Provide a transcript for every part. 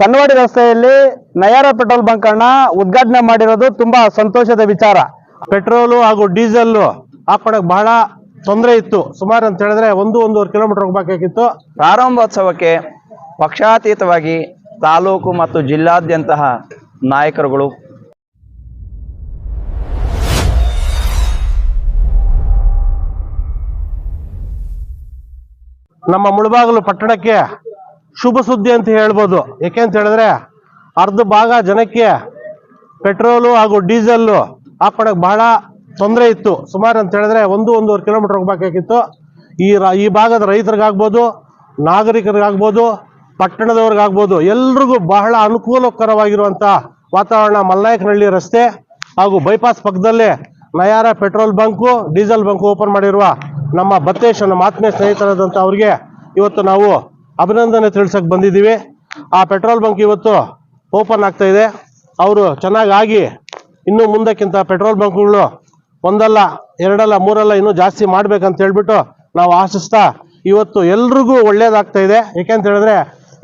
ಸನ್ನವಾಡಿ ರಸ್ತೆಯಲ್ಲಿ Nayara petrol bunk ಅನ್ನ ಉದ್ಘಾಟನೆ ಮಾಡಿರೋದು ತುಂಬಾ ಸಂತೋಷದ ವಿಚಾರ. ಪೆಟ್ರೋಲು ಹಾಗೂ ಡೀಸೆಲ್ ಹಾಕೊಳಕ್ ಬಹಳ ತೊಂದರೆ ಇತ್ತು. ಸುಮಾರು ಅಂತ ಹೇಳಿದ್ರೆ ಒಂದು ಒಂದೂವರೆ ಕಿಲೋಮೀಟರ್ ಹೋಗ್ಬೇಕಾಗಿತ್ತು. ಪ್ರಾರಂಭೋತ್ಸವಕ್ಕೆ ಪಕ್ಷಾತೀತವಾಗಿ ತಾಲೂಕು ಮತ್ತು ಜಿಲ್ಲಾದ್ಯಂತಹ ನಾಯಕರುಗಳು ನಮ್ಮ ಮುಳಬಾಗಿಲು ಪಟ್ಟಣಕ್ಕೆ ಶುಭ ಸುದ್ದಿ ಅಂತ ಹೇಳ್ಬೋದು. ಯಾಕೆ ಅಂತ ಹೇಳಿದ್ರೆ ಅರ್ಧ ಭಾಗ ಜನಕ್ಕೆ ಪೆಟ್ರೋಲು ಹಾಗೂ ಡೀಸೆಲ್ ಹಾಕೊಳಕ್ ಬಹಳ ತೊಂದರೆ ಇತ್ತು. ಸುಮಾರು ಅಂತ ಹೇಳಿದ್ರೆ ಒಂದು ಒಂದೂವರೆ ಕಿಲೋಮೀಟರ್ ಹೋಗ್ಬೇಕಾಗಿತ್ತು. ಈ ಈ ಭಾಗದ ರೈತರಿಗಾಗ್ಬೋದು, ನಾಗರಿಕರಿಗಾಗ್ಬೋದು, ಪಟ್ಟಣದವ್ರಿಗಾಗ್ಬೋದು, ಎಲ್ರಿಗೂ ಬಹಳ ಅನುಕೂಲಕರವಾಗಿರುವಂಥ ವಾತಾವರಣ ಮಲ್ಲಾಯಕನಹಳ್ಳಿ ರಸ್ತೆ ಹಾಗೂ ಬೈಪಾಸ್ ಪಕ್ಕದಲ್ಲೇ Nayara petrol bunk, diesel bunk open ಮಾಡಿರುವ ನಮ್ಮ ಬತ್ತೇಶ್ ನಮ್ಮ ಆತ್ಮೀಯ ಸ್ನೇಹಿತರಾದಂಥ ಅವ್ರಿಗೆ ಇವತ್ತು ನಾವು ಅಭಿನಂದನೆ ತಿಳಿಸಕ್ಕೆ ಬಂದಿದ್ದೀವಿ. ಆ ಪೆಟ್ರೋಲ್ ಬಂಕ್ ಇವತ್ತು ಓಪನ್ ಆಗ್ತಾ ಇದೆ. ಅವರು ಚೆನ್ನಾಗಿ ಇನ್ನು ಮುಂದಕ್ಕಿಂತ ಪೆಟ್ರೋಲ್ ಬಂಕ್ಗಳು ಒಂದಲ್ಲ, ಎರಡಲ್ಲ, ಮೂರಲ್ಲ ಇನ್ನೂ ಜಾಸ್ತಿ ಮಾಡ್ಬೇಕಂತ ಹೇಳ್ಬಿಟ್ಟು ನಾವು ಆಶಿಸ್ತಾ ಇವತ್ತು ಎಲ್ರಿಗೂ ಒಳ್ಳೇದಾಗ್ತಾ ಇದೆ. ಏಕೆಂತ ಹೇಳಿದ್ರೆ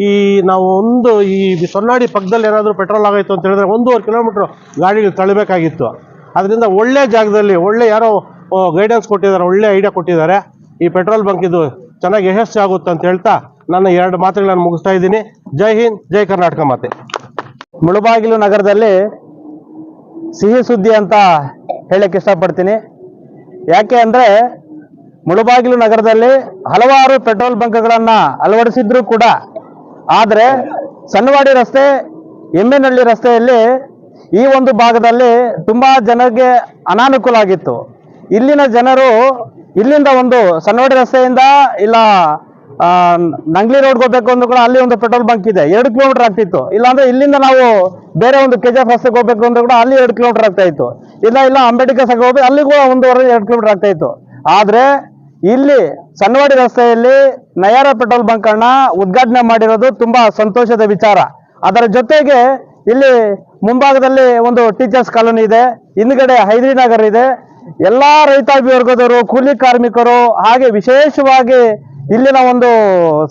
ಈ ನಾವು ಒಂದು ಈ ಸೊನ್ನಾಡಿ ಪಕ್ಕದಲ್ಲಿ ಏನಾದರೂ ಪೆಟ್ರೋಲ್ ಆಗೋಯ್ತು ಅಂತ ಹೇಳಿದ್ರೆ ಒಂದೂವರೆ ಕಿಲೋಮೀಟ್ರ್ ಗಾಡಿಗಳು ತಳ್ಳಬೇಕಾಗಿತ್ತು. ಅದರಿಂದ ಒಳ್ಳೆ ಜಾಗದಲ್ಲಿ ಒಳ್ಳೆ ಯಾರೋ ಗೈಡೆನ್ಸ್ ಕೊಟ್ಟಿದ್ದಾರೆ, ಒಳ್ಳೆ ಐಡಿಯಾ ಕೊಟ್ಟಿದ್ದಾರೆ. ಈ ಪೆಟ್ರೋಲ್ ಬಂಕ್ ಇದು ಚೆನ್ನಾಗಿ ಯಶಸ್ವಿ ಆಗುತ್ತೆ ಅಂತ ಹೇಳ್ತಾ ನನ್ನ ಎರಡು ಮಾತುಗಳನ್ನು ಮುಗಿಸ್ತಾ ಇದ್ದೀನಿ. ಜೈ ಹಿಂದ್, ಜೈ ಕರ್ನಾಟಕ ಮಾತೆ. ಮುಳುಬಾಗಿಲು ನಗರದಲ್ಲಿ ಸಿಹಿ ಸುದ್ದಿ ಅಂತ ಹೇಳಕ್ಕೆ ಇಷ್ಟಪಡ್ತೀನಿ. ಯಾಕೆ ಅಂದರೆ ಮುಳುಬಾಗಿಲು ನಗರದಲ್ಲಿ ಹಲವಾರು ಪೆಟ್ರೋಲ್ ಬಂಕ್ಗಳನ್ನು ಅಳವಡಿಸಿದ್ರು ಕೂಡ. ಆದರೆ ಸಣ್ಣವಾಡಿ ರಸ್ತೆ, ಎಮ್ಮೆನಹಳ್ಳಿ ರಸ್ತೆಯಲ್ಲಿ ಈ ಒಂದು ಭಾಗದಲ್ಲಿ ತುಂಬ ಜನರಿಗೆ ಅನಾನುಕೂಲ ಆಗಿತ್ತು. ಇಲ್ಲಿನ ಜನರು ಇಲ್ಲಿಂದ ಒಂದು ಸಣ್ಣವಾಡಿ ರಸ್ತೆಯಿಂದ ಇಲ್ಲ ನಂಗ್ಲಿ ರೋಡ್ಗೆ ಹೋಗ್ಬೇಕು ಅಂದ್ರೂ ಕೂಡ ಅಲ್ಲಿ ಒಂದು ಪೆಟ್ರೋಲ್ ಬಂಕ್ ಇದೆ. ಎರಡು ಕಿಲೋಮೀಟರ್ ಆಗ್ತಿತ್ತು. ಇಲ್ಲಾಂದ್ರೆ ಇಲ್ಲಿಂದ ನಾವು ಬೇರೆ ಒಂದು ಕೆ ಜಿ ಎಫ್ ರಸ್ತೆಗೆ ಹೋಗ್ಬೇಕು ಅಂದ್ರೆ ಕೂಡ ಅಲ್ಲಿ ಎರಡು ಕಿಲೋಮೀಟರ್ ಆಗ್ತಾ ಇತ್ತು. ಇಲ್ಲ ಇಲ್ಲ, ಅಂಬೇಡ್ಕರ್ ಸಹ ಹೋಗ್ಬೇಕು ಅಲ್ಲಿ ಕೂಡ ಒಂದೂವರೆ, ಎರಡು ಕಿಲೋಮೀಟರ್ ಆಗ್ತಾ ಇತ್ತು. ಆದ್ರೆ ಇಲ್ಲಿ ಸಣ್ಣವಾಡಿ ರಸ್ತೆಯಲ್ಲಿ ನಯಾರ ಪೆಟ್ರೋಲ್ ಬಂಕ್ ಅನ್ನ ಉದ್ಘಾಟನೆ ಮಾಡಿರೋದು ತುಂಬಾ ಸಂತೋಷದ ವಿಚಾರ. ಅದರ ಜೊತೆಗೆ ಇಲ್ಲಿ ಮುಂಭಾಗದಲ್ಲಿ ಒಂದು ಟೀಚರ್ಸ್ ಕಾಲೋನಿ ಇದೆ, ಹಿಂದ್ಗಡೆ ಹೈದ್ರಿ ನಗರ್ ಇದೆ. ಎಲ್ಲಾ ರೈತಾಪಿ ವರ್ಗದವರು ಕೂಲಿ ಕಾರ್ಮಿಕರು, ಹಾಗೆ ವಿಶೇಷವಾಗಿ ಇಲ್ಲಿನ ಒಂದು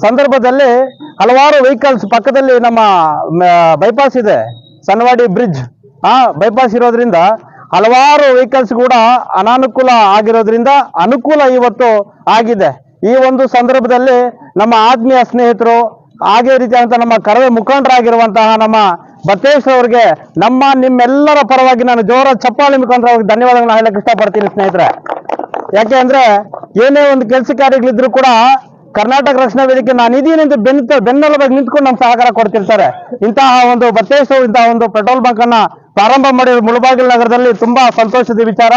ಸಂದರ್ಭದಲ್ಲಿ ಹಲವಾರು ವೆಹಿಕಲ್ಸ್ ಪಕ್ಕದಲ್ಲಿ ನಮ್ಮ ಬೈಪಾಸ್ ಇದೆ. ಸನ್ವಾಡಿ ಬ್ರಿಡ್ಜ್ ಆ ಬೈಪಾಸ್ ಇರೋದ್ರಿಂದ ಹಲವಾರು ವೆಹಿಕಲ್ಸ್ ಕೂಡ ಅನಾನುಕೂಲ ಆಗಿರೋದ್ರಿಂದ ಅನುಕೂಲ ಇವತ್ತು ಆಗಿದೆ. ಈ ಒಂದು ಸಂದರ್ಭದಲ್ಲಿ ನಮ್ಮ ಆತ್ಮೀಯ ಸ್ನೇಹಿತರು, ಹಾಗೇ ರೀತಿಯಾದಂಥ ನಮ್ಮ ಕರವೇ ಮುಖಂಡರಾಗಿರುವಂತಹ ನಮ್ಮ ಬತೇಶ್ ಅವ್ರಿಗೆ ನಮ್ಮ, ನಿಮ್ಮೆಲ್ಲರ ಪರವಾಗಿ ನಾನು ಜೋರ ಚಪ್ಪಾಳಿ ಮುಖಾಂತರ ಅವ್ರಿಗೆ ಧನ್ಯವಾದಗಳನ್ನ ಹೇಳಕ್ ಇಷ್ಟಪಡ್ತೀನಿ ಸ್ನೇಹಿತರೆ. ಯಾಕೆ ಅಂದ್ರೆ ಏನೇ ಒಂದು ಕೆಲಸ ಕಾರ್ಯಗಳಿದ್ರು ಕೂಡ ಕರ್ನಾಟಕ ರಕ್ಷಣಾ ವೇದಿಕೆ ನಾನು ಇದೀನಿ ಅಂತ ಬೆನ್ನ ಬೆನ್ನೆಲುಬಾಗಿ ನಿಂತ್ಕೊಂಡು ನಮ್ಮ ಸಹಕಾರ ಕೊಡ್ತಿರ್ತಾರೆ. ಇಂತಹ ಒಂದು ಬತ್ತೇಸು, ಇಂತಹ ಒಂದು ಪೆಟ್ರೋಲ್ ಬಂಕ್ ಅನ್ನ ಪ್ರಾರಂಭ ಮಾಡಿ ಮುಳಬಾಗಿಲು ನಗರದಲ್ಲಿ ತುಂಬಾ ಸಂತೋಷದ ವಿಚಾರ.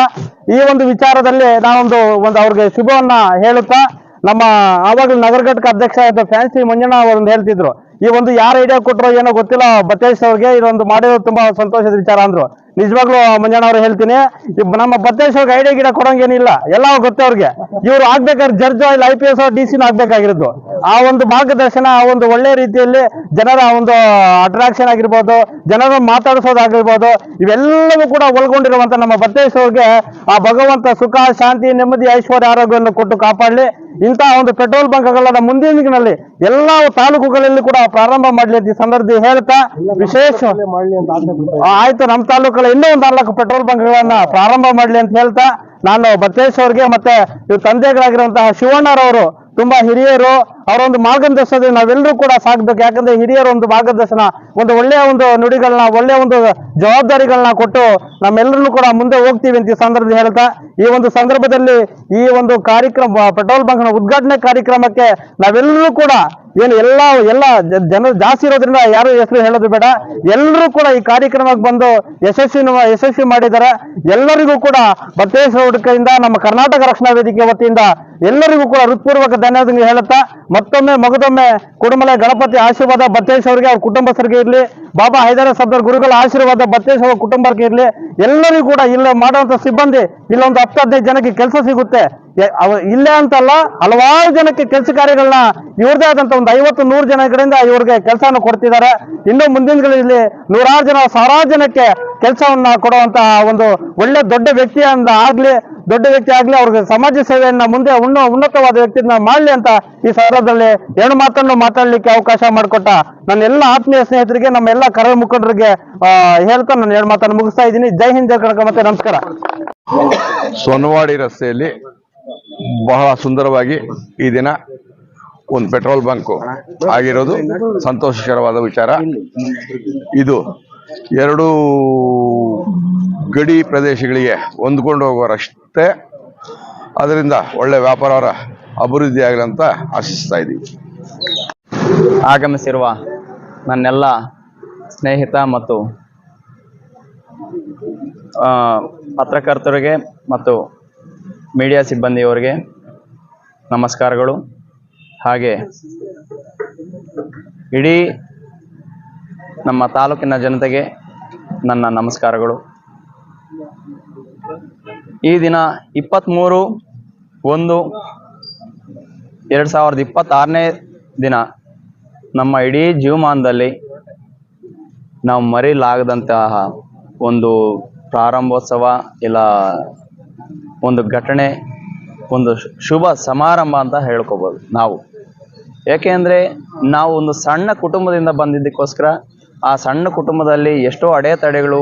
ಈ ಒಂದು ವಿಚಾರದಲ್ಲಿ ನಾನೊಂದು ಒಂದು ಅವ್ರಿಗೆ ಶುಭವನ್ನ ಹೇಳುತ್ತಾ, ನಮ್ಮ ಆವಾಗಲೂ ನಗರ ಘಟಕ ಅಧ್ಯಕ್ಷ ಆದ ಫ್ಯಾನ್ಸಿ ಮಂಜಣ್ಣ ಅವರೊಂದು ಹೇಳ್ತಿದ್ರು. ಈ ಒಂದು ಯಾರು ಐಡಿಯಾ ಕೊಟ್ಟರೋ ಏನೋ ಗೊತ್ತಿಲ್ಲ ಬತ್ತೇಶ್ ಅವ್ರಿಗೆ ಇದೊಂದು ಮಾಡಿರೋದು ತುಂಬಾ ಸಂತೋಷದ ವಿಚಾರ ಅಂದ್ರು. ನಿಜವಾಗ್ಲೂ ಮಂಜಣ್ಣ ಅವ್ರು ಹೇಳ್ತೀನಿ ನಮ್ಮ ಬತ್ತೇಶ್ ಐಡಿಯಾ ಗಿಡ ಕೊಡೋಂಗೇನಿಲ್ಲ ಎಲ್ಲ ಗೊತ್ತೇ ಅವ್ರಿಗೆ. ಇವ್ರು ಆಗ್ಬೇಕಾದ್ರೆ ಜಡ್ಜ್ ಇಲ್ಲ ಐ ಪಿ ಎಸ್ ಡಿ ಸಿನ ಆಗ್ಬೇಕಾಗಿರೋದು. ಆ ಒಂದು ಮಾರ್ಗದರ್ಶನ, ಆ ಒಂದು ಒಳ್ಳೆ ರೀತಿಯಲ್ಲಿ ಜನರ ಒಂದು ಅಟ್ರಾಕ್ಷನ್ ಆಗಿರ್ಬೋದು, ಜನರ ಮಾತಾಡಿಸೋದಾಗಿರ್ಬೋದು ಇವೆಲ್ಲವೂ ಕೂಡ ಒಳಗೊಂಡಿರುವಂತ ನಮ್ಮ ಬದ್ದೇಶ್ವರ್ಗೆ ಆ ಭಗವಂತ ಸುಖ, ಶಾಂತಿ, ನೆಮ್ಮದಿ, ಐಶ್ವರ್ಯ, ಆರೋಗ್ಯವನ್ನು ಕೊಟ್ಟು ಕಾಪಾಡಲಿ. ಇಂತಹ ಒಂದು ಪೆಟ್ರೋಲ್ ಬಂಕ್ಗಳನ್ನ ಮುಂದಿನ ದಿನಗಳಲ್ಲಿ ಎಲ್ಲ ತಾಲೂಕುಗಳಲ್ಲಿ ಕೂಡ ಪ್ರಾರಂಭ ಮಾಡಲಿ ಅಂತ ಈ ಸಂದರ್ಭದಲ್ಲಿ ಹೇಳ್ತಾ ವಿಶೇಷ ಆಯ್ತು ನಮ್ಮ ತಾಲೂಕಲ್ಲಿ ಇನ್ನೂ ಒಂದು ನಾಲ್ಕು ಪೆಟ್ರೋಲ್ ಬಂಕ್ಗಳನ್ನ ಪ್ರಾರಂಭ ಮಾಡಲಿ ಅಂತ ಹೇಳ್ತಾ ನಾನು ಬತ್ತೇಶ್ ಅವ್ರಿಗೆ ಮತ್ತೆ ತಂದೆಗಳಾಗಿರುವಂತಹ ಶಿವಣ್ಣರವರು ತುಂಬಾ ಹಿರಿಯರು ಅವರ ಒಂದು ಮಾರ್ಗದರ್ಶನದಲ್ಲಿ ನಾವೆಲ್ಲರೂ ಕೂಡ ಸಾಗಬೇಕು ಯಾಕಂದ್ರೆ ಹಿರಿಯರ ಒಂದು ಮಾರ್ಗದರ್ಶನ, ಒಂದು ಒಳ್ಳೆಯ ಒಂದು ನುಡಿಗಳನ್ನ, ಒಳ್ಳೆಯ ಒಂದು ಜವಾಬ್ದಾರಿಗಳನ್ನ ಕೊಟ್ಟು ನಮ್ಮೆಲ್ಲರೂ ಕೂಡ ಮುಂದೆ ಹೋಗ್ತೀವಿ ಅಂತ ಈ ಸಂದರ್ಭದಲ್ಲಿ ಹೇಳ್ತಾ, ಈ ಒಂದು ಸಂದರ್ಭದಲ್ಲಿ ಈ ಒಂದು ಕಾರ್ಯಕ್ರಮ, ಪೆಟ್ರೋಲ್ ಬಂಕ್ನ ಉದ್ಘಾಟನೆ ಕಾರ್ಯಕ್ರಮಕ್ಕೆ ನಾವೆಲ್ಲರೂ ಕೂಡ ಏನು ಎಲ್ಲ ಎಲ್ಲ ಜ- ಜನ ಜಾಸ್ತಿ ಇರೋದ್ರಿಂದ ಯಾರು ಹೆಸರು ಹೇಳೋದು ಬೇಡ. ಎಲ್ಲರೂ ಕೂಡ ಈ ಕಾರ್ಯಕ್ರಮಕ್ಕೆ ಬಂದು ಯಶಸ್ವಿ ಯಶಸ್ವಿ ಮಾಡಿದ್ದಾರೆ. ಎಲ್ಲರಿಗೂ ಕೂಡ ಬತ್ತೇಶ್ವರ ಹುಡುಕಿಂದ ನಮ್ಮ ಕರ್ನಾಟಕ ರಕ್ಷಣಾ ವೇದಿಕೆ ವತಿಯಿಂದ ಎಲ್ಲರಿಗೂ ಕೂಡ ಹೃತ್ಪೂರ್ವಕ ಧನ್ಯವಾದ ಹೇಳುತ್ತಾ ಮತ್ತೊಮ್ಮೆ ಮಗದೊಮ್ಮೆ ಕುಡುಮಲೆ ಗಣಪತಿ ಆಶೀರ್ವಾದ ಬತ್ತೇಶ್ ಅವರಿಗೆ, ಅವ್ರ ಕುಟುಂಬಸ್ಥರಿಗೆ ಇರಲಿ. ಬಾಬಾ ಹೈದರ ಸಬ್ದರ್ ಗುರುಗಳ ಆಶೀರ್ವಾದ ಬತ್ತೇಶ್ವರ ಕುಟುಂಬಕ್ಕೆ ಇರಲಿ. ಎಲ್ಲರಿಗೂ ಕೂಡ ಇಲ್ಲ ಮಾಡುವಂತ ಸಿಬ್ಬಂದಿ ಇಲ್ಲೊಂದು ಹತ್ತು ಹದಿನೈದು ಜನಕ್ಕೆ ಕೆಲಸ ಸಿಗುತ್ತೆ. ಅವ ಇಲ್ಲೇ ಅಂತಲ್ಲ ಹಲವಾರು ಜನಕ್ಕೆ ಕೆಲಸ ಕಾರ್ಯಗಳನ್ನ ಇವ್ರದೇ ಆದಂತ ಒಂದು ಐವತ್ತು ನೂರು ಜನ ಕಡೆಯಿಂದ ಇವ್ರಿಗೆ ಕೆಲಸವನ್ನು ಕೊಡ್ತಿದ್ದಾರೆ. ಇನ್ನು ಮುಂದಿನ ದಿನಗಳಲ್ಲಿ ನೂರಾರು ಜನ, ಸಾವಿರಾರು ಜನಕ್ಕೆ ಕೆಲಸವನ್ನ ಕೊಡುವಂತಹ ಒಂದು ಒಳ್ಳೆ ದೊಡ್ಡ ವ್ಯಕ್ತಿ ಅಂತ ಆಗ್ಲಿ, ದೊಡ್ಡ ವ್ಯಕ್ತಿ ಆಗ್ಲಿ ಅವ್ರಿಗೆ ಸಮಾಜ ಸೇವೆಯನ್ನ ಮುಂದೆ ಉನ್ನ, ಉನ್ನತವಾದ ವ್ಯಕ್ತಿಯನ್ನ ಮಾಡ್ಲಿ ಅಂತ ಈ ಸಂದರ್ಭದಲ್ಲಿ ಎರಡು ಮಾತನ್ನು ಮಾತಾಡ್ಲಿಕ್ಕೆ ಅವಕಾಶ ಮಾಡಿಕೊಟ್ಟ ನನ್ನ ಎಲ್ಲ ಆತ್ಮೀಯ ಸ್ನೇಹಿತರಿಗೆ, ನಮ್ಮ ಎಲ್ಲ ಕರ ಮುಖಂಡರಿಗೆ ಹೇಳ್ತಾ ನಾನು ಎರಡು ಮಾತನ್ನು ಮುಗಿಸ್ತಾ ಇದ್ದೀನಿ. ಜೈ ಹಿಂದ್, ಜೈ ಮತ್ತೆ ನಮಸ್ಕಾರ. ಸೋನವಾಡಿ ರಸ್ತೆಯಲ್ಲಿ ಬಹಳ ಸುಂದರವಾಗಿ ಈ ದಿನ ಒಂದು ಪೆಟ್ರೋಲ್ ಬಂಕ್ ಆಗಿರೋದು. ಸಂತೋಷಕರವಾದ ವಿಚಾರ. ಇದು ಎರಡು ಗಡಿ ಪ್ರದೇಶಗಳಿಗೆ ಹೊಂದ್ಕೊಂಡು ಹೋಗುವ ರಸ್ತೆ ಅದರಿಂದ ಒಳ್ಳೆ ವ್ಯಾಪಾರ ಅಭಿವೃದ್ಧಿ ಆಗಲಿ ಅಂತ ಆಶಿಸ್ತಾ ಇದ್ದೀವಿ. ಆಗಮಿಸಿರುವ ನನ್ನೆಲ್ಲ ಸ್ನೇಹಿತ ಮತ್ತು ಪತ್ರಕರ್ತರಿಗೆ ಮತ್ತು ಮೀಡಿಯಾ ಸಿಬ್ಬಂದಿಯವರಿಗೆ ನಮಸ್ಕಾರಗಳು. ಹಾಗೆ ಇಡೀ ನಮ್ಮ ತಾಲೂಕಿನ ಜನತೆಗೆ ನನ್ನ ನಮಸ್ಕಾರಗಳು. ಈ ದಿನ ಇಪ್ಪತ್ತ್ಮೂರು ಒಂದು ಎರಡು ಸಾವಿರದ ಇಪ್ಪತ್ತಾರನೇ ದಿನ ನಮ್ಮ ಇಡೀ ಜೀವಮಾನದಲ್ಲಿ ನಾವು ಮರಿಲಾಗದಂತಹ ಒಂದು ಪ್ರಾರಂಭೋತ್ಸವ ಇಲ್ಲ ಒಂದು ಘಟನೆ, ಒಂದು ಶುಭ ಸಮಾರಂಭ ಅಂತ ಹೇಳ್ಕೋಬೋದು ನಾವು. ಏಕೆಂದರೆ ನಾವು ಒಂದು ಸಣ್ಣ ಕುಟುಂಬದಿಂದ ಬಂದಿದ್ದಕ್ಕೋಸ್ಕರ ಆ ಸಣ್ಣ ಕುಟುಂಬದಲ್ಲಿ ಎಷ್ಟೋ ಅಡೆತಡೆಗಳು,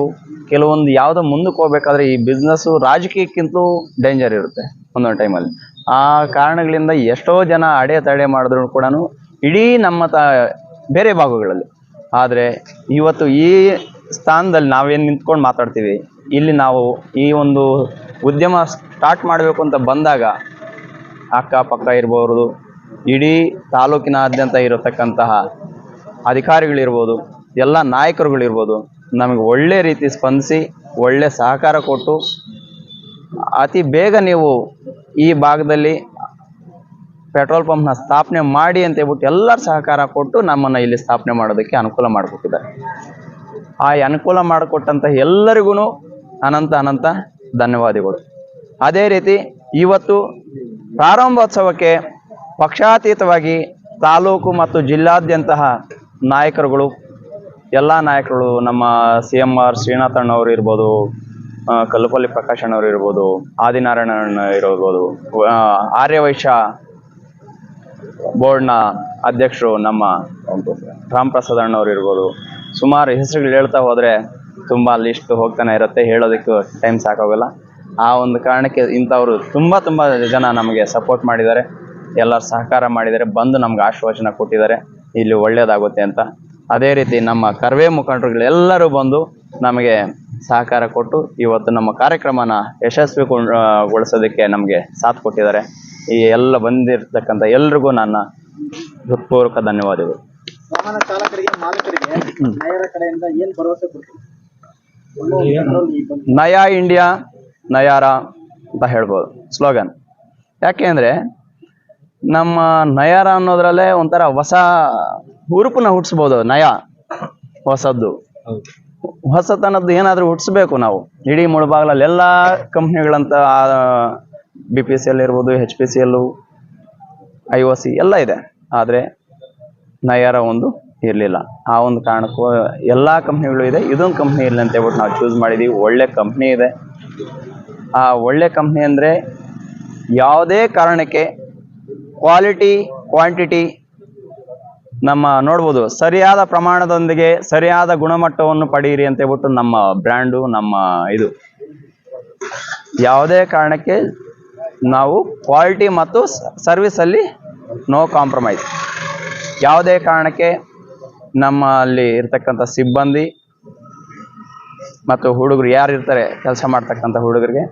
ಕೆಲವೊಂದು ಯಾವುದೋ ಮುಂದಕ್ಕೆ ಹೋಗ್ಬೇಕಾದ್ರೆ ಈ ಬಿಸ್ನೆಸ್ಸು ರಾಜಕೀಯಕ್ಕಿಂತಲೂ ಡೇಂಜರ್ ಇರುತ್ತೆ ಒಂದೊಂದು ಟೈಮಲ್ಲಿ ಆ ಕಾರಣಗಳಿಂದ ಎಷ್ಟೋ ಜನ ಅಡೆತಡೆ ಮಾಡಿದ್ರು ಕೂಡ ಇಡೀ ನಮ್ಮ ತ, ಬೇರೆ ಭಾಗಗಳಲ್ಲಿ. ಆದರೆ ಇವತ್ತು ಈ ಸ್ಥಾನದಲ್ಲಿ ನಾವೇನು ನಿಂತ್ಕೊಂಡು ಮಾತಾಡ್ತೀವಿ, ಇಲ್ಲಿ ನಾವು ಈ ಒಂದು ಉದ್ಯಮ ಸ್ಟಾರ್ಟ್ ಮಾಡಬೇಕು ಅಂತ ಬಂದಾಗ ಅಕ್ಕಪಕ್ಕ ಇರ್ಬೋದು, ಇಡೀ ತಾಲೂಕಿನಾದ್ಯಂತ ಇರತಕ್ಕಂತಹ ಅಧಿಕಾರಿಗಳಿರ್ಬೋದು, ಎಲ್ಲ ನಾಯಕರುಗಳಿರ್ಬೋದು, ನಮಗೆ ಒಳ್ಳೆ ರೀತಿ ಸ್ಪಂದಿಸಿ, ಒಳ್ಳೆ ಸಹಕಾರ ಕೊಟ್ಟು ಅತಿ ಬೇಗ ನೀವು ಈ ಭಾಗದಲ್ಲಿ ಪೆಟ್ರೋಲ್ ಪಂಪ್ನ ಸ್ಥಾಪನೆ ಮಾಡಿ ಅಂತ ಹೇಳ್ಬಿಟ್ಟು ಎಲ್ಲರ ಸಹಕಾರ ಕೊಟ್ಟು ನಮ್ಮನ್ನು ಇಲ್ಲಿ ಸ್ಥಾಪನೆ ಮಾಡೋದಕ್ಕೆ ಅನುಕೂಲ ಮಾಡಿಕೊಟ್ಟಿದ್ದಾರೆ. ಆ ಅನುಕೂಲ ಮಾಡಿಕೊಟ್ಟಂಥ ಎಲ್ಲರಿಗೂ ಅನಂತ ಅನಂತ ಧನ್ಯವಾದಗಳು. ಅದೇ ರೀತಿ ಇವತ್ತು ಪ್ರಾರಂಭೋತ್ಸವಕ್ಕೆ ಪಕ್ಷಾತೀತವಾಗಿ ತಾಲೂಕು ಮತ್ತು ಜಿಲ್ಲಾದ್ಯಂತಹ ನಾಯಕರುಗಳು, ಎಲ್ಲ ನಾಯಕರುಗಳು, ನಮ್ಮ ಸಿ ಎಂ ಆರ್ ಶ್ರೀನಾಥಣ್ಣವರು ಇರ್ಬೋದು ಕಲ್ಲುಪಲ್ಲಿ ಪ್ರಕಾಶ್ ಅಣ್ಣವ್ರು ಇರ್ಬೋದು ಆದಿನಾರಾಯಣ ಇರ್ಬೋದು ಆರ್ಯವೈಶ್ಯ ಬೋರ್ಡ್ನ ಅಧ್ಯಕ್ಷರು ನಮ್ಮ ರಾಮ್ ಪ್ರಸಾದ್ ಅಣ್ಣವ್ರು ಇರ್ಬೋದು. ಸುಮಾರು ಹೆಸರುಗಳು ಹೇಳ್ತಾ ಹೋದರೆ ತುಂಬ ಲಿಸ್ಟ್ ಹೋಗ್ತಾನೆ ಇರುತ್ತೆ, ಹೇಳೋದಕ್ಕೂ ಟೈಮ್ ಸಾಕಾಗಲ್ಲ ಆ ಒಂದು ಕಾರಣಕ್ಕೆ ಇಂಥವ್ರು ತುಂಬ ತುಂಬ ಜನ ನಮಗೆ ಸಪೋರ್ಟ್ ಮಾಡಿದ್ದಾರೆ. ಎಲ್ಲರೂ ಸಹಕಾರ ಮಾಡಿದ್ದಾರೆ, ಬಂದು ನಮ್ಗೆ ಆಶ್ವಾಸನ ಕೊಟ್ಟಿದ್ದಾರೆ. ಇಲ್ಲಿ ಒಳ್ಳೆಯದಾಗುತ್ತೆ ಅಂತ. ಅದೇ ರೀತಿ ನಮ್ಮ ಕರ್ವೆ ಮುಖಂಡರುಗಳು ಎಲ್ಲರೂ ಬಂದು ನಮಗೆ ಸಹಕಾರ ಕೊಟ್ಟು ಇವತ್ತು ನಮ್ಮ ಕಾರ್ಯಕ್ರಮನ ಯಶಸ್ವಿಗೊಳಿಸೋದಕ್ಕೆ ನಮಗೆ ಸಾಥ್ ಕೊಟ್ಟಿದ್ದಾರೆ. ಈ ಎಲ್ಲ ಬಂದಿರತಕ್ಕಂಥ ಎಲ್ರಿಗೂ ನನ್ನ ಹೃತ್ಪೂರ್ವಕ ಧನ್ಯವಾದಗಳು. ಚಾಲಕರಿಗೆ, ಮಾಲೀಕರಿಗೆ ಕಡೆಯಿಂದ ಏನು ಭರವಸೆ ಕೊಡ್ತೀವಿ ನಯಾ ಇಂಡಿಯಾ, ನಯಾರ ಅಂತ ಹೇಳ್ಬೋದು, ಸ್ಲೋಗನ್. ಯಾಕೆ ಅಂದರೆ ನಮ್ಮ ನಯಾರ ಅನ್ನೋದ್ರಲ್ಲೇ ಒಂಥರ ಹೊಸ ಹುರುಪನ್ನ ಹುಟ್ಟಿಸ್ಬೋದು ನಯ, ಹೊಸದ್ದು. ಹೊಸತನದ್ದು ಏನಾದರೂ ಹುಟ್ಟಿಸ್ಬೇಕು ನಾವು. ಇಡೀ ಮುಳುಬಾಗ್ಲಲ್ಲಿ ಎಲ್ಲ ಕಂಪ್ನಿಗಳಂತ ಬಿ ಪಿ ಸಿ ಎಲ್ ಇರ್ಬೋದು ಹೆಚ್ ಪಿ ಸಿ ಎಲ್ಲು ಐ ಒ ಸಿ ಎಲ್ಲ ಇದೆ. ಆದರೆ ನಯಾರ ಒಂದು ಇರಲಿಲ್ಲ. ಆ ಒಂದು ಕಾರಣಕ್ಕೂ ಎಲ್ಲ ಕಂಪ್ನಿಗಳು ಇದೆ. ಇದೊಂದು ಕಂಪ್ನಿ ಇಲ್ಲ ಅಂತ ಹೇಳ್ಬಿಟ್ಟು ನಾವು ಚೂಸ್ ಮಾಡಿದ್ದೀವಿ ಒಳ್ಳೆ ಕಂಪ್ನಿ ಇದೆ. ಆ ಒಳ್ಳೆ ಕಂಪ್ನಿ ಅಂದರೆ ಯಾವುದೇ ಕಾರಣಕ್ಕೆ ಕ್ವಾಲಿಟಿ ಕ್ವಾಂಟಿಟಿ ನಮ್ಮ ನೋಡ್ಬೋದು. ಸರಿಯಾದ ಪ್ರಮಾಣದೊಂದಿಗೆ ಸರಿಯಾದ ಗುಣಮಟ್ಟವನ್ನು ಪಡೆಯಿರಿ ಅಂತ ಹೇಳ್ಬಿಟ್ಟು ನಮ್ಮ ಬ್ರ್ಯಾಂಡು, ನಮ್ಮ ಇದು. ಯಾವುದೇ ಕಾರಣಕ್ಕೆ ನಾವು ಕ್ವಾಲಿಟಿ ಮತ್ತು ಸರ್ವಿಸಲ್ಲಿ ನೋ ಕಾಂಪ್ರಮೈಸ್ ಯಾವುದೇ ಕಾರಣಕ್ಕೆ ನಮ್ಮಲ್ಲಿ ಇರ್ತಕ್ಕಂಥ ಸಿಬ್ಬಂದಿ ಮತ್ತು ಹುಡುಗರು ಯಾರು ಇರ್ತಾರೆ ಕೆಲಸ ಮಾಡ್ತಕ್ಕಂಥ ಹುಡುಗರಿಗೆ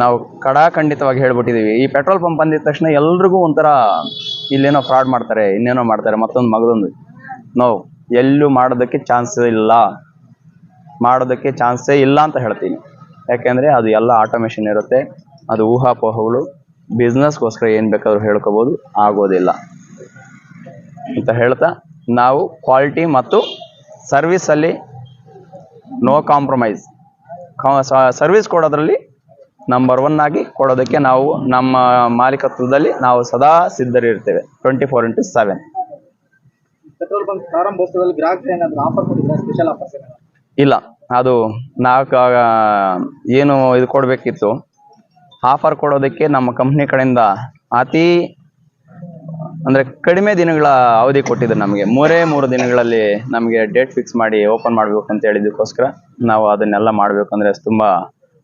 ನಾವು ಕಡಾಖಂಡಿತವಾಗಿ ಹೇಳ್ಬಿಟ್ಟಿದ್ದೀವಿ. ಈ ಪೆಟ್ರೋಲ್ ಪಂಪ್ ಬಂದಿದ ತಕ್ಷಣ ಎಲ್ರಿಗೂ ಒಂಥರ ಇಲ್ಲೇನೋ ಫ್ರಾಡ್ ಮಾಡ್ತಾರೆ, ಇನ್ನೇನೋ ಮಾಡ್ತಾರೆ, ಮತ್ತೊಂದು ಮಗದೊಂದು. ನೋವು ಎಲ್ಲೂ ಮಾಡೋದಕ್ಕೆ ಚಾನ್ಸ್ ಇಲ್ಲ. ಮಾಡೋದಕ್ಕೆ ಚಾನ್ಸೇ ಇಲ್ಲ ಅಂತ ಹೇಳ್ತೀನಿ. ಯಾಕೆಂದರೆ ಅದು ಎಲ್ಲ ಆಟೋಮೇಷನ್ ಇರುತ್ತೆ, ಅದು ಊಹಾಪೋಹಗಳು, ಬಿಸ್ನೆಸ್ಗೋಸ್ಕರ ಏನು ಬೇಕಾದರೂ ಹೇಳ್ಕೊಬೋದು, ಆಗೋದಿಲ್ಲ. ಅಂತ ಹೇಳ್ತಾ ನಾವು ಕ್ವಾಲಿಟಿ ಮತ್ತು ಸರ್ವಿಸಲ್ಲಿ ನೋ ಕಾಂಪ್ರಮೈಸ್ ಸರ್ವಿಸ್ ಕೊಡೋದ್ರಲ್ಲಿ ನಂಬರ್ ಒನ್ ಆಗಿ ಕೊಡೋದಕ್ಕೆ ನಾವು ನಮ್ಮ ಮಾಲೀಕತ್ವದಲ್ಲಿ ನಾವು ಸದಾ ಸಿದ್ಧರಿರ್ತೇವೆ twenty four into seven petrol bunk ಪ್ರಾರಂಭೋತ್ಸವದಲ್ಲಿ ಗ್ರಾಹಕರು ಏನಾದ್ರು ಆಫರ್ ಕೊಟ್ಟಿದ್ರೆ? ಸ್ಪೆಷಲ್ ಆಫರ್ಸ್ ಇಲ್ಲ ಅದು ನಾಲ್ಕು ಏನು ಇದು ಕೊಡಬೇಕಿತ್ತು. ಆಫರ್ ಕೊಡೋದಕ್ಕೆ ನಮ್ಮ ಕಂಪ್ನಿ ಕಡೆಯಿಂದ ಅತಿ ಅಂದರೆ ಕಡಿಮೆ ದಿನಗಳ ಅವಧಿ ಕೊಟ್ಟಿದ್ರು ನಮಗೆ. ಮೂರೇ ಮೂರು ದಿನಗಳಲ್ಲಿ ನಮಗೆ ಡೇಟ್ ಫಿಕ್ಸ್ ಮಾಡಿ ಓಪನ್ ಮಾಡಬೇಕು ಅಂತ ಹೇಳಿದ್ದಕ್ಕೋಸ್ಕರ ನಾವು ಅದನ್ನೆಲ್ಲ ಮಾಡಬೇಕಂದ್ರೆ ತುಂಬ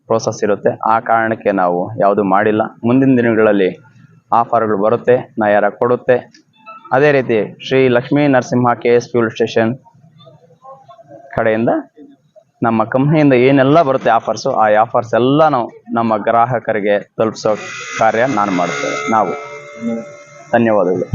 ಪ್ರೋಸೆಸ್ ಇರುತ್ತೆ. ಆ ಕಾರಣಕ್ಕೆ ನಾವು ಯಾವುದು ಮಾಡಿಲ್ಲ. ಮುಂದಿನ ದಿನಗಳಲ್ಲಿ ಆಫರ್ಗಳು ಬರುತ್ತೆ, ನಯಾರ ಕೊಡುತ್ತೆ. ಅದೇ ರೀತಿ Shri Lakshmi Narasimha K S fuel station ಕಡೆಯಿಂದ ನಮ್ಮ ಕಂಪ್ನಿಯಿಂದ ಏನೆಲ್ಲ ಬರುತ್ತೆ ಆಫರ್ಸು ಆ ಆಫರ್ಸ್ ಎಲ್ಲ ನಾವು ನಮ್ಮ ಗ್ರಾಹಕರಿಗೆ ತಲುಪಿಸೋ ಕಾರ್ಯ ನಾನು ಮಾಡ್ತೇವೆ ನಾವು. ಧನ್ಯವಾದಗಳು